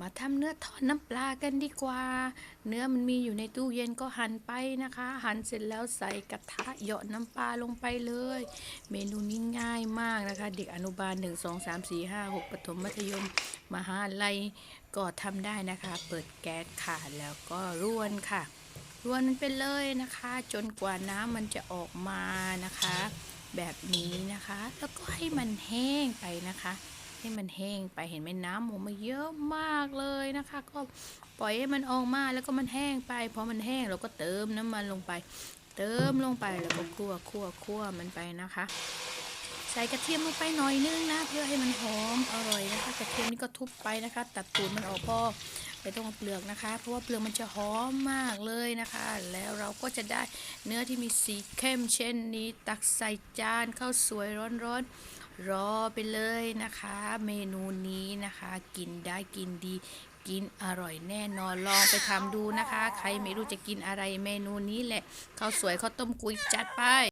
มาทำเนื้อทอดน้ำปลากันดีกว่า เนื้อมันมีอยู่ในตู้เย็นก็หั่นไปนะคะ หั่นเสร็จแล้วใส่กระทะเหยาะน้ำปลาลงไปเลย เมนูนี้ง่ายมากนะคะ เด็กอนุบาล 1 2 3 4 5 6ปฐมมัธยมมหาลัยก็ทำได้นะคะ เปิดแก๊สค่ะแล้วก็ร่วนค่ะรวนมันไปเลยนะคะ จนกว่าน้ำมันจะออกมานะคะ แบบนี้นะคะ แล้วก็ให้มันแห้งไปนะคะ ให้มันแห้งไปเห็นไหมน้ำหมูมาเยอะมากเลยนะคะ ก็ปล่อยให้มันออกมาแล้วก็มันแห้งไปพอมันแห้งเราก็เติมน้ำมันลงไป เติมลงไปแล้วก็คั่วคั่วคั่วมันไปนะคะ ใส่กระเทียมลงไปหน่อยนึงนะ เพื่อให้มันหอมอร่อยนะคะ กระเทียมนี่ก็ทุบไปนะคะ ตัดตูดมันออกพอไม่ต้องเปลือกนะคะ เพราะว่าเปลือกมันจะหอมมากเลยนะคะ แล้วเราก็จะได้เนื้อที่มีสีเข้มเช่นนี้ ตักใส่จานข้าวสวยร้อนๆรอไปเลยนะคะ เมนูนี้นะคะ กินได้กินดีกินอร่อยแน่นอนลองไปทำดูนะคะ ใครไม่รู้จะกินอะไรเมนูนี้แหละข้าวสวยข้าวต้มกุยจัดไป